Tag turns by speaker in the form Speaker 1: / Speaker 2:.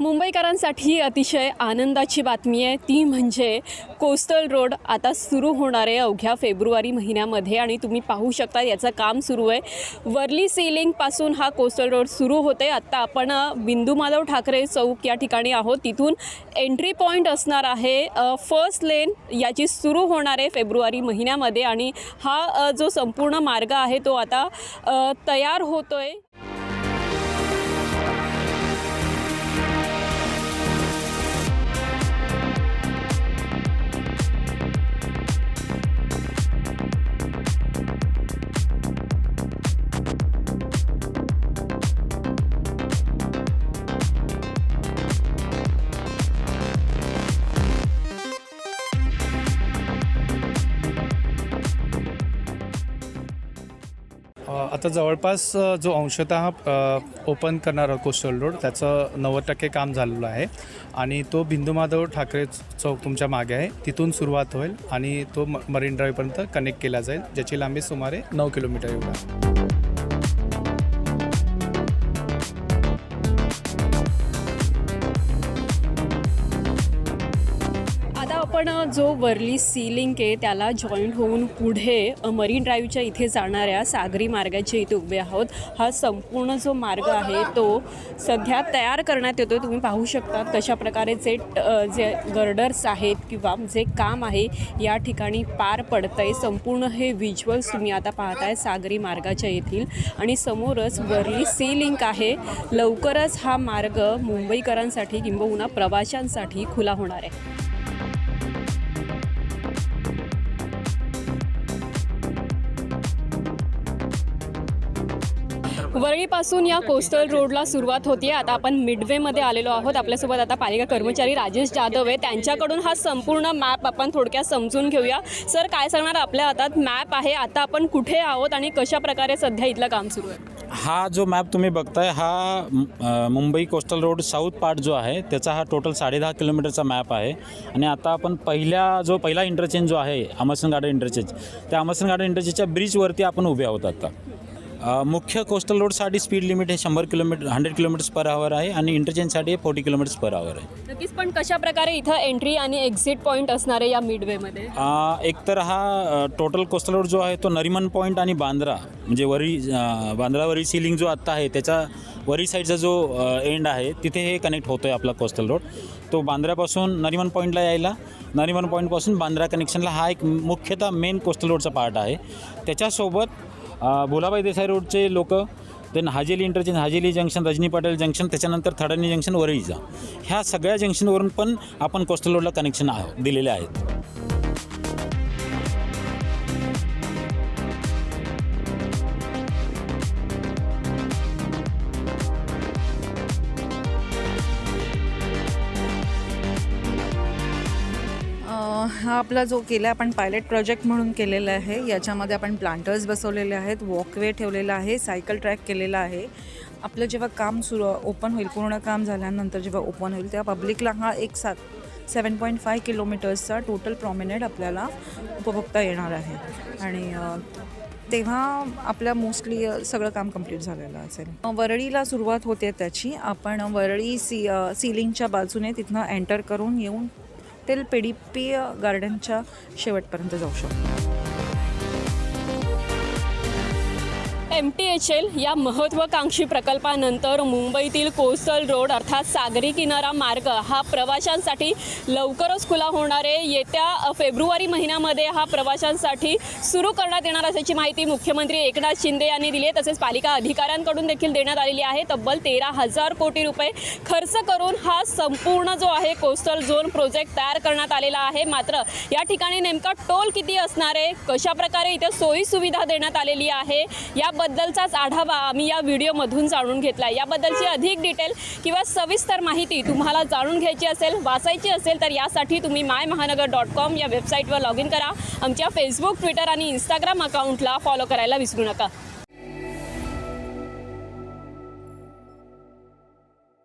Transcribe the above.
Speaker 1: मुंबईकरांसाठी अतिशय आनंदाची बातमी आहे. ती म्हणजे कोस्टल रोड आता सुरू होणार आहे अवघ्या फेब्रुवारी महिन्यामध्ये आणि तुम्ही पाहू शकता याचं काम सुरू आहे. वर्ली सीलिंगपासून हा कोस्टल रोड सुरू होते. आत्ता आपण बिंदू माधव ठाकरे चौक या ठिकाणी आहोत. तिथून एंट्री पॉईंट असणार आहे फर्स्ट लेन याची सुरू होणार आहे फेब्रुवारी महिन्यामध्ये आणि हा जो संपूर्ण मार्ग आहे तो आता तयार होतो
Speaker 2: आहे आता जवळपास जो अंशतः ओपन करणार कोस्टल रोड त्याचं नव्वद टक्के काम झालेलं आहे. आणि तो बिंदू माधव ठाकरे चौक तुमच्या मागे आहे. तिथून सुरुवात होईल आणि तो म मरीन ड्राईव्हपर्यंत कनेक्ट केला जाईल ज्याची लांबी सुमारे नऊ किलोमीटर एवढा
Speaker 1: आपण जो वरली सी लिंक आहे त्याला जॉईंट होऊन पुढे मरीन ड्राईव्हच्या इथे जाणाऱ्या सागरी मार्गाच्या इथे उभे आहोत. हा संपूर्ण जो मार्ग आहे तो सध्या तयार करण्यात येतो तुम्ही पाहू शकता कशा प्रकारे जे ट- जे गर्डर्स आहेत किंवा जे काम आहे या ठिकाणी पार पडतं आहे संपूर्ण हे व्हिज्युअल्स तुम्ही आता पाहताय सागरी मार्गाच्या येथील. आणि समोरच वरली सी लिंक आहे. लवकरच हा मार्ग मुंबईकरांसाठी किंबहुना प्रवाशांसाठी खुला होणार आहे. वरळीपासून या कोस्टल रोडला सुरुवात होती आता आपण मिडवेमध्ये आलेलो आहोत. आपल्यासोबत आता पालिका कर्मचारी राजेश जाधव आहे. त्यांच्याकडून हा संपूर्ण मॅप आपण थोडक्यात समजून घेऊया. सर काय सांगणार आपल्या हातात? मॅप आहे. आता आपण कुठे आहोत आणि कशा प्रकारे सध्या इथलं काम सुरू आहे?
Speaker 3: हा जो मॅप तुम्ही बघताय हा Mumbai coastal road south part जो आहे त्याचा हा टोटल साडेदहा किलोमीटरचा मॅप आहे. आणि आता आपण पहिल्या जो पहिला इंटरचेंज जो आहे अमरसन गार्डन इंटरचेंज त्या अमरसन गार्डन इंटरचेंजच्या ब्रिजवरती आपण उभे आहोत आता. अ, मुख्य कोस्टल रोडसाठी स्पीड लिमिट हे शंभर kilometre hundred kilometres per hour आहे आणि इंटरचेंजसाठी फोर्टी किलोमीटर्स पर आवर आहे.
Speaker 1: नक्कीच पण कशा प्रकारे इथं एंट्री आणि एक्झिट पॉईंट असणार आहे या मिडवेमध्ये
Speaker 3: अ, एकतर हा अ, टोटल कोस्टल रोड जो आहे तो नरिमन पॉईंट आणि बांद्रा म्हणजे वरी अ, बांद्रावरील सीलिंग जो आत्ता आहे त्याचा वरी साईडचा जो एंड आहे तिथे हे कनेक्ट होतो आहे आपला कोस्टल रोड तो बांद्र्यापासून नरिमन पॉईंटला यायला. नरिमन पॉईंटपासून बांद्रा कनेक्शनला हा एक मुख्यतः मेन कोस्टल रोडचा पार्ट आहे. त्याच्यासोबत भोलाबाई देसाई रोडचे लोक then Haji Ali interchange Haji Ali junction Rajni Patel junction त्याच्यानंतर थडणी जंक्शन वरळीचा ह्या सगळ्या जंक्शनवरून पण आपण कोस्टल रोडला कनेक्शन आहो दिलेले आहेत.
Speaker 4: हा आपला जो केला आपण पायलट प्रोजेक्ट म्हणून केलेला आहे याच्यामध्ये आपण प्लांटर्स बसवलेले आहेत वॉकवे ठेवलेला आहे सायकल ट्रॅक केलेला आहे. आपलं जेव्हा काम सुरू ओपन होईल पूर्ण काम झाल्यानंतर जेव्हा ओपन होईल तेव्हा पब्लिकला हा एक सात सेवन पॉईंट फाय किलोमीटर्सचा टोटल प्रॉमिनेट आपल्याला उपभोगता येणार आहे. आणि तेव्हा आपल्या मोस्टली सगळं काम कंप्लीट झालेलं असेल. वरळीला सुरुवात होते त्याची. आपण वरळी सी सीलिंगच्या बाजूने तिथनं एंटर करून येऊन तेल पेडीपी गार्डनच्या शेवटपर्यंत जाऊ शकतो.
Speaker 1: एम टी एच एल या महत्त्वाकांक्षी प्रकल्पानंतर मुंबईतील कोस्टल रोड अर्थात सागरी किनारा मार्ग हा प्रवाशांसाठी लवकरच खुला होणार आहे. येत्या फेब्रुवारी महिन्यामध्ये हा प्रवाशांसाठी सुरू करण्यात येणार असल्याची माहिती मुख्यमंत्री एकनाथ शिंदे यांनी दिली आहे. तसेच पालिका अधिकाऱ्यांकडून देखील देण्यात आलेली आहे. तब्बल तेरा हजार कोटी रुपये खर्च करून हा संपूर्ण जो आहे कोस्टल झोन प्रोजेक्ट तयार करण्यात आलेला आहे. मात्र या ठिकाणी नेमका टोल किती असणार आहे? कशा प्रकारे इथे सोयी सुविधा देण्यात आलेली आहे? याबद्दलचाच आढावा आम्ही या व्हिडिओमधून जाणून घेतला आहे याबद्दलची अधिक डिटेल किंवा सविस्तर माहिती तुम्हाला जाणून घ्यायची असेल वाचायची असेल तर यासाठी तुम्ही माय महानगर डॉट कॉम या वेबसाईटवर लॉग इन करा. आमच्या फेसबुक ट्विटर आणि इंस्टाग्राम अकाउंटला फॉलो करायला विसरू नका.